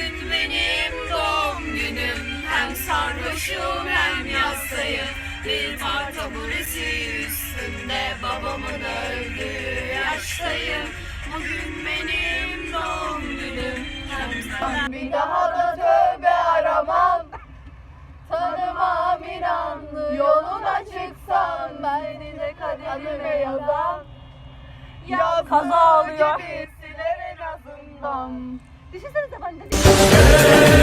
Bugün benim doğum günüm. Hem sarhoşum hem yastayım. Bir tar taburesi üstünde Babamın öldüğü yaştayım. Bugün benim doğum günüm. Hem Bir daha da tövbe aramam. Tanımam inanlı Yoluna çıksam. Beni de kaderime yazan Yazdığı Kaza oluyor. gibi siler en azından Düşünsenize ben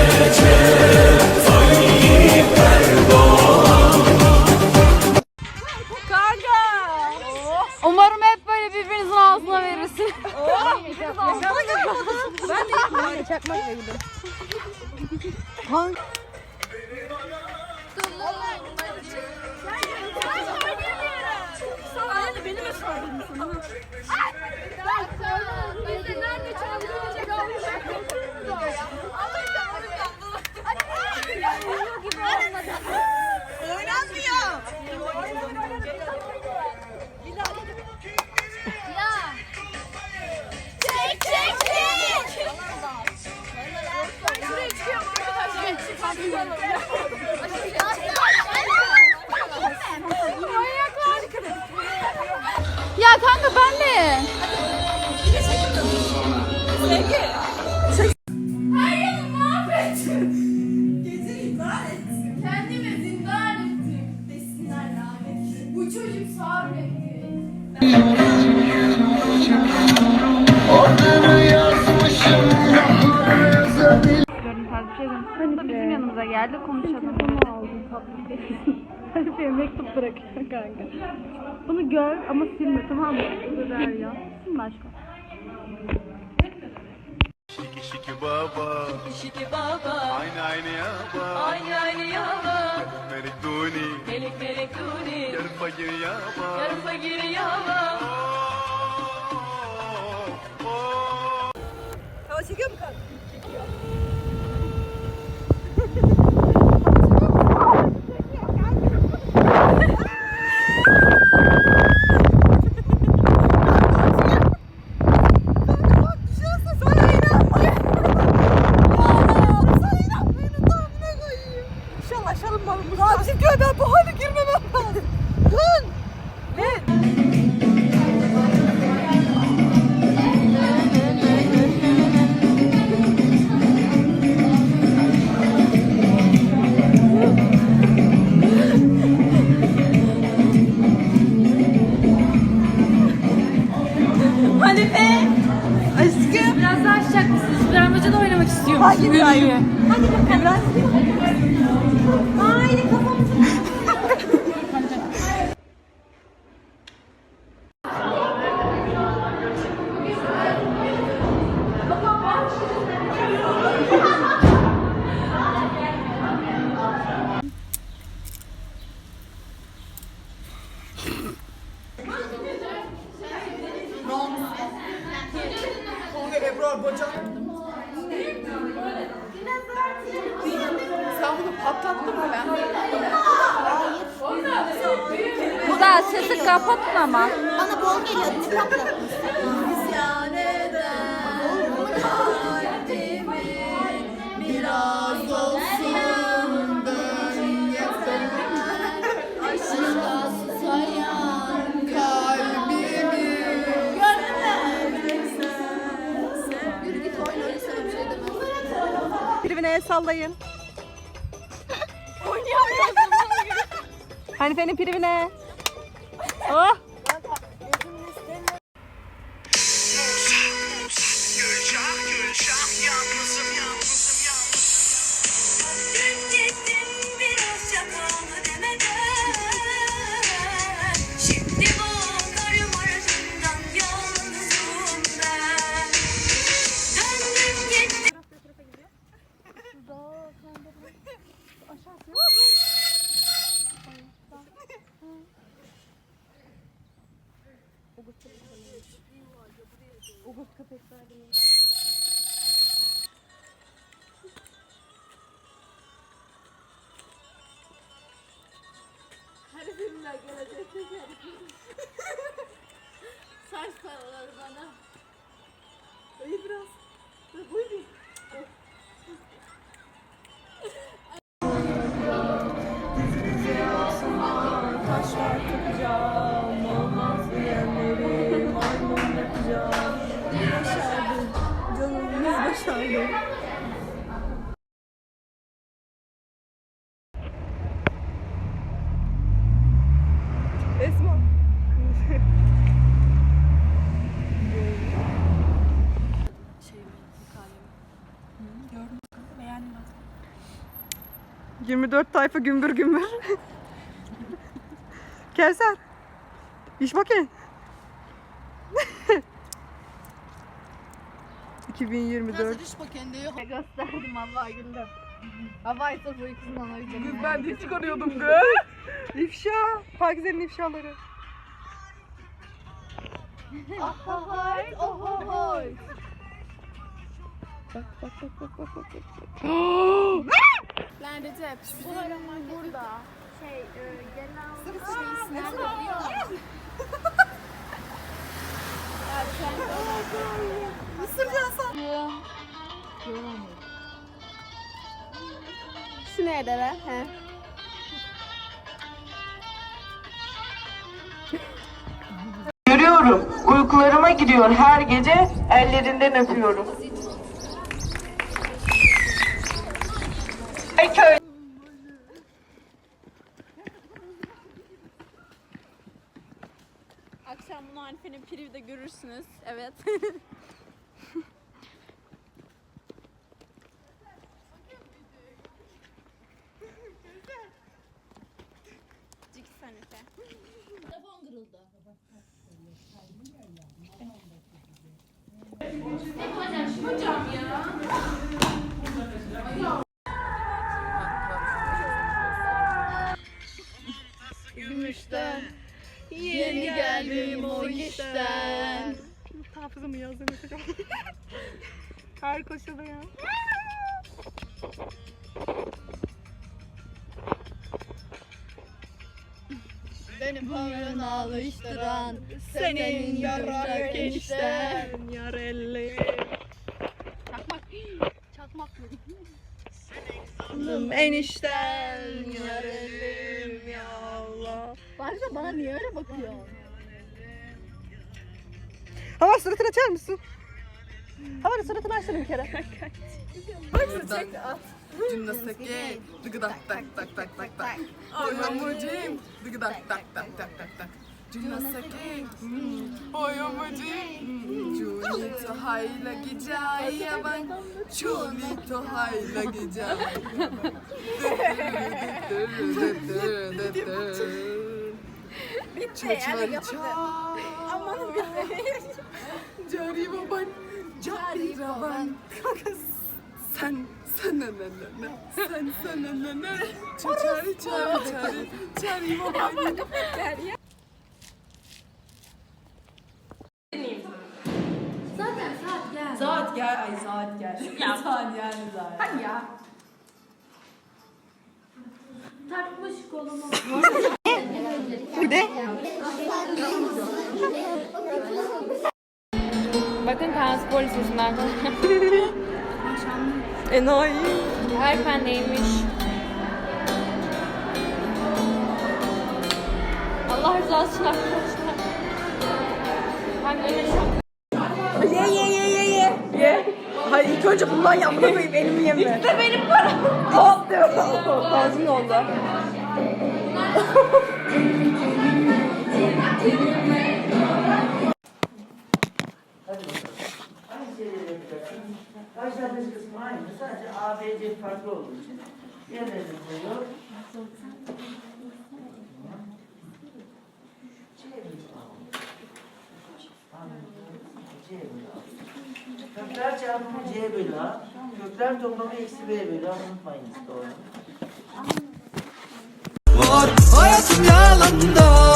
Bu çocuk bir şey. Hani bizim yanımıza geldi konuşalım. Bunu aldım tatlı Harifeye mektup bırakıyor kanka. Bunu gör ama silme tamam mı? Bu der ya. Silme aşkım. Şiki şiki baba Şiki baba Aynı aynı yaba Aynı aynı yava Merik duni Melik melik fakir yaba Yarı fakir yava Hava çekiyor mu kanka? İnşallah İsyan eden kalbimi biraz olsun dön yeter. Aşka susayan kalbimi Yürü git oyna öyle sana bir şey demem. Birbirine el sallayın. Hanife'nin privine. Oh. Paraları bana. 24 tayfa gümbür gümbür. Kevser. İş bakayım. 2024. iş bakayım diyor. Gösterdim vallahi güldüm. Havayı sırf uykusundan uyudum. Kız ben de çıkarıyordum kız. İfşa. Pakize'nin ifşaları. Ahoy, ahoy. Bak bak bak bak bak bak. bak. Lan Recep, bizim burada. Şey, e, genel... Sırf şeysi nerede biliyor musun? Ya sen... Şu nerede lan? He. Görüyorum, uykularıma giriyor her gece, ellerinden öpüyorum. Ey köy Akşam bunu Hanife'nin privde görürsünüz. Evet. Cik Hanife. Gümüşten o işten Hafızamı yazdım mesela. Her koşulda ya. Beni pavyona alıştıran Senin yumuşak enişten Yar elli. Çakmak Çakmak mı? Enişten yar ellim ya Allah. De bana niye öyle bakıyorsun? Hava suratını açar mısın? Hava suratını açsana bir kere. Cümleseke dıgıdak tak tak tak tak tak. Oyamucim dıgıdak tak tak tak tak tak. Cümleseke oyamucim. Chulito hayla gicaya ben. Chulito hayla gicaya. Bitti Aman Cari baban Cari baban. Sen sen ne ne ne sen sen ne ne ne? Çari çari çari. Çari baban. Saat gel, ay saat gel. saat yani zaten. Hadi ya. Bakın Kaan Spor Lisesi'nden. Enayi. Erfen neymiş? Allah rızası için arkadaşlar. Ben böyle şok. Ye ye ye ye ye. Ye. Hayır ilk önce bundan yapma koyayım elimi yeme. İşte benim param. Hop. Ağzım oldu. Başlangıç kısmı aynı. Sadece A, B, C farklı olduğu için yerlerini koyuyor. Kökler çarpımı C bölü. Kökler toplamı eksi B bölü A. Doğru. Hayatım yalandan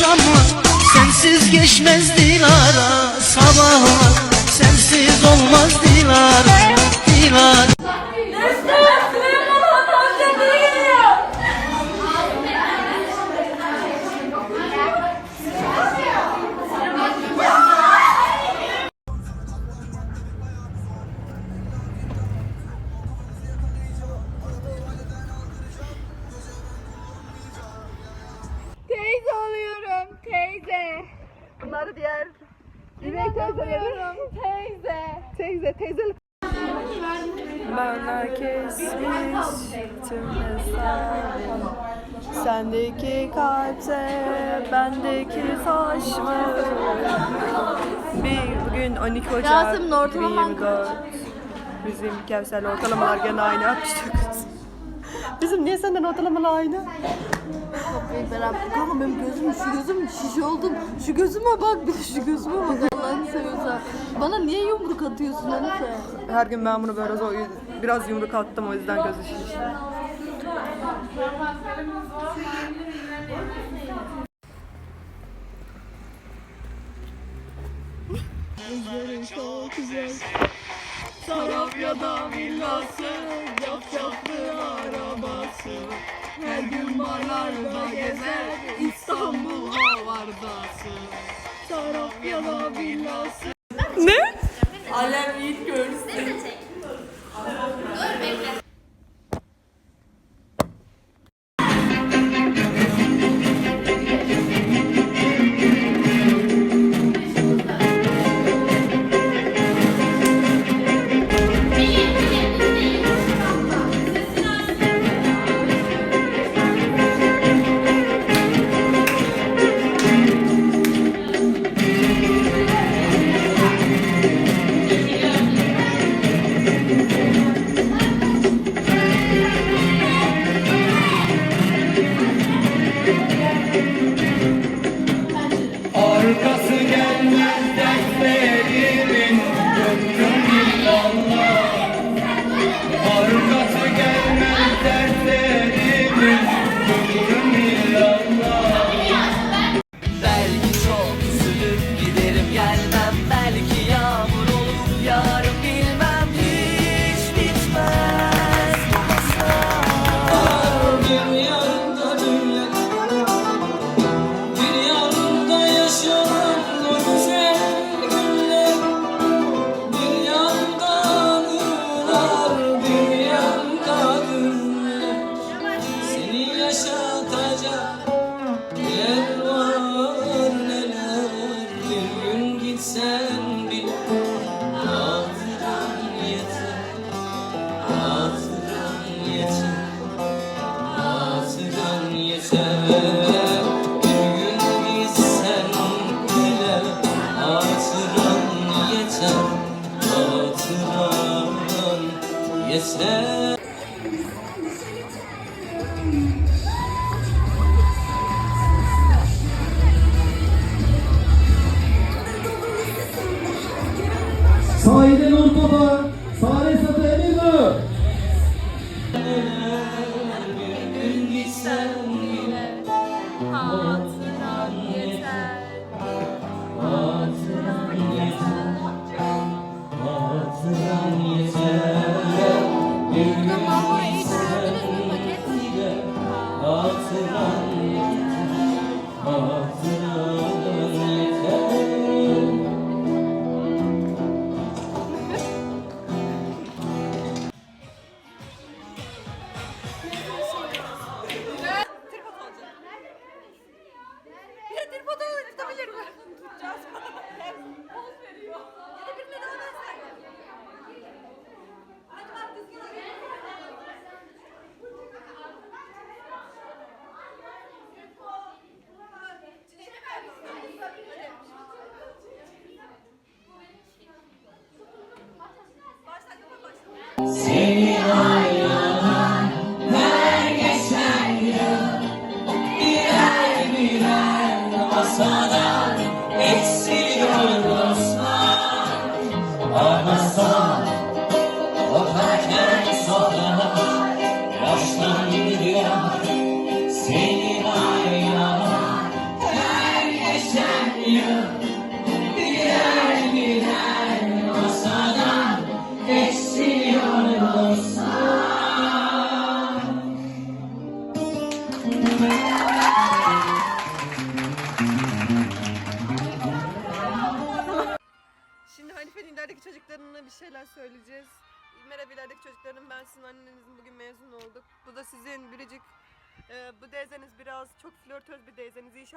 Akşamlar sensiz geçmez Dilara Sabahlar sensiz olmaz Dilara Dilara bendeki taş mı? Bir bugün 12 Ocak Yasemin, ortalaman 2024. Bizim Kevser'le ortalamalar gene aynı 69. Bizim niye senden ortalamalar aynı? Kanka benim gözüm şu gözüm şiş oldum. Şu gözüme bak bir de şu gözüme bak Allah'ını seviyorsan. Bana niye yumruk atıyorsun Hanife? Her gün ben bunu böyle zor, biraz yumruk attım o yüzden gözü şişti. Sarabya'da villası, yafyaflı arabası. Her gün barlarda gezer, İstanbul havardası. Sarabya'da villası. Ne? Alem ilk görsün. Arkası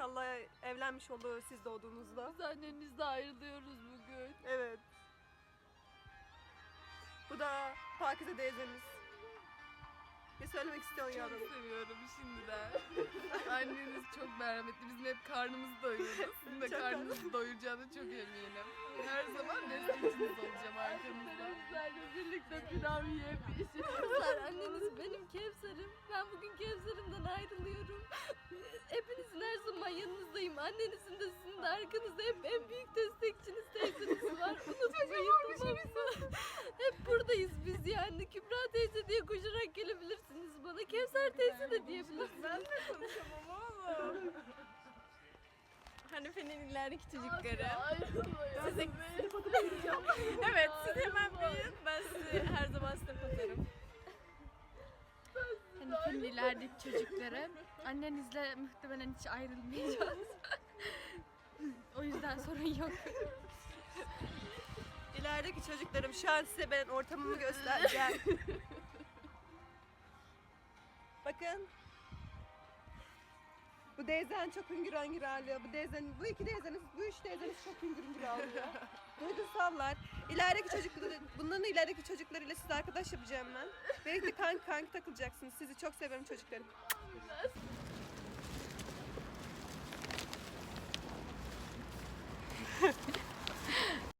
İnşallah evlenmiş olur siz doğduğunuzda. Biz annenizle ayrılıyoruz bugün. Evet. Bu da Pakize teyzemiz. Ne söylemek istiyorsun yavrum? seviyorum şimdiden. Anneniz çok merhametli. Bizim hep karnımızı doyuruyoruz. Sizin de Çok karnınızı doyuracağına çok eminim. Her zaman destekçiniz olacağım arkanızda. Annenizlerle birlikte pilav yiyebiliriz. Kızlar anneniz benim Kevser'im. Ben bugün Kevser'imden ayrılıyorum. Hepinizin her zaman yanınızdayım. Annenizin de sizin de arkanızda hep en büyük destekçiniz teyzeniz var. Unutmayın tamam mı? Hep buradayız biz yani. Kübra teyze diye koşarak gelebilirsiniz bana. Kevser teyze de diyebilirsiniz. Ben de konuşamam oğlum. Hanife'nin ilerideki çocukları. Size... evet siz hemen büyüyün. Ben sizi her zaman step atarım. Hanife'nin ilerideki çocukları. Annenizle muhtemelen hiç ayrılmayacağız. o yüzden sorun yok. İlerideki çocuklarım şu an size ben ortamımı göstereceğim. Bakın. Bu teyzen çok hüngür hüngür ağlıyor. Bu teyzen, bu iki teyzeniz, bu üç teyzeniz çok hüngür hüngür ağlıyor. Duygusallar. İlerideki çocukları, bunların ilerideki çocuklarıyla siz arkadaş yapacağım ben. Birlikte kanka kanka takılacaksınız. Sizi çok severim çocuklarım.